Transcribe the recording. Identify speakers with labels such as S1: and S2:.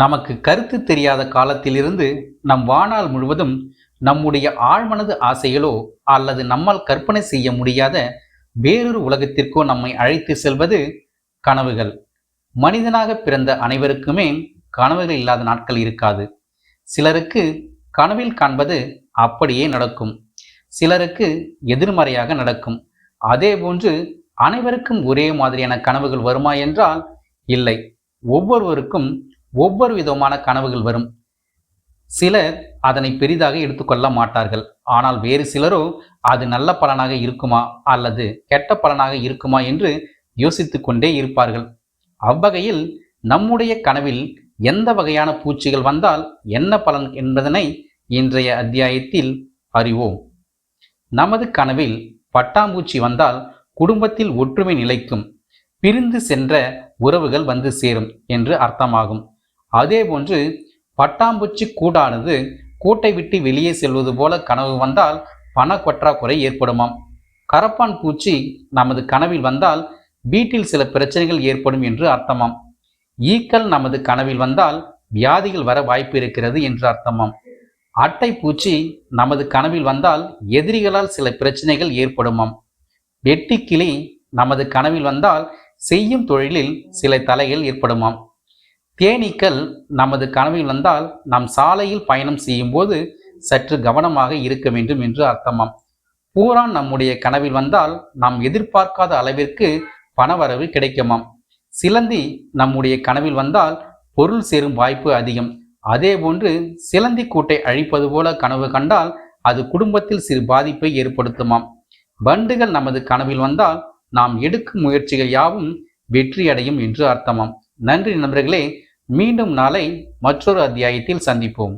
S1: நமக்கு கருத்து தெரியாத காலத்திலிருந்து நம் வாழ்நாள் முழுவதும் நம்முடைய ஆழ்மனது ஆசைகளோ அல்லது நம்மால் கற்பனை செய்ய முடியாத வேறொரு உலகத்திற்கோ நம்மை அழைத்து செல்வது கனவுகள். மனிதனாக பிறந்த அனைவருக்குமே கனவுகள் இல்லாத நாட்கள் இருக்காது. சிலருக்கு கனவில் காண்பது அப்படியே நடக்கும். சிலருக்கு எதிர்மறையாக நடக்கும். அதேபோன்று அனைவருக்கும் ஒரே மாதிரியான கனவுகள் வருமா என்றால் இல்லை. ஒவ்வொருவருக்கும் ஒவ்வொரு விதமான கனவுகள் வரும். சிலர் அதனை பெரிதாக எடுத்துக்கொள்ள மாட்டார்கள். ஆனால் வேறு சிலரோ அது நல்ல பலனாக இருக்குமா அல்லது கெட்ட பலனாக இருக்குமா என்று யோசித்து கொண்டே இருப்பார்கள். அவ்வகையில் நம்முடைய கனவில் எந்த வகையான பூச்சிகள் வந்தால் என்ன பலன் என்பதனை இன்றைய அத்தியாயத்தில் அறிவோம். நமது கனவில் பட்டாம்பூச்சி வந்தால் குடும்பத்தில் ஒற்றுமை நிலைக்கும் பிரிந்து சென்ற உறவுகள் வந்து சேரும் என்று அர்த்தமாகும். அதே போன்று பட்டாம்பூச்சி கூடானது கூட்டை விட்டு வெளியே செல்வது போல கனவு வந்தால் பண ஏற்படுமாம். கரப்பான் பூச்சி நமது கனவில் வந்தால் வீட்டில் சில பிரச்சனைகள் ஏற்படும் என்று அர்த்தமாம். ஈக்கள் நமது கனவில் வந்தால் வியாதிகள் வர வாய்ப்பு இருக்கிறது என்று அர்த்தமாம். அட்டை பூச்சி நமது கனவில் வந்தால் எதிரிகளால் சில பிரச்சனைகள் ஏற்படுமாம். வெட்டுக்கிளி நமது கனவில் வந்தால் செய்யும் தொழிலில் சில தலைகள் ஏற்படுமாம். தேனீக்கள் நமது கனவில் வந்தால் நாம் சாலையில் பயணம் செய்யும் போது சற்று கவனமாக இருக்க வேண்டும் என்று அர்த்தமாம். பூரான் நம்முடைய கனவில் வந்தால் நாம் எதிர்பார்க்காத அளவிற்கு பணவரவு கிடைக்குமாம். சிலந்தி நம்முடைய கனவில் வந்தால் பொருள் சேரும் வாய்ப்பு அதிகம். அதேபோன்று சிலந்தி கூட்டை அழிப்பது போல கனவு கண்டால் அது குடும்பத்தில் சிறு பாதிப்பை ஏற்படுத்துமாம். பண்டுகள் நமது கனவில் வந்தால் நாம் எடுக்கும் முயற்சிகள் யாவும் வெற்றியடையும் என்று அர்த்தமாம். நன்றி நண்பர்களே மீண்டும் நாளை மற்றொரு அத்தியாயத்தில் சந்திப்போம்.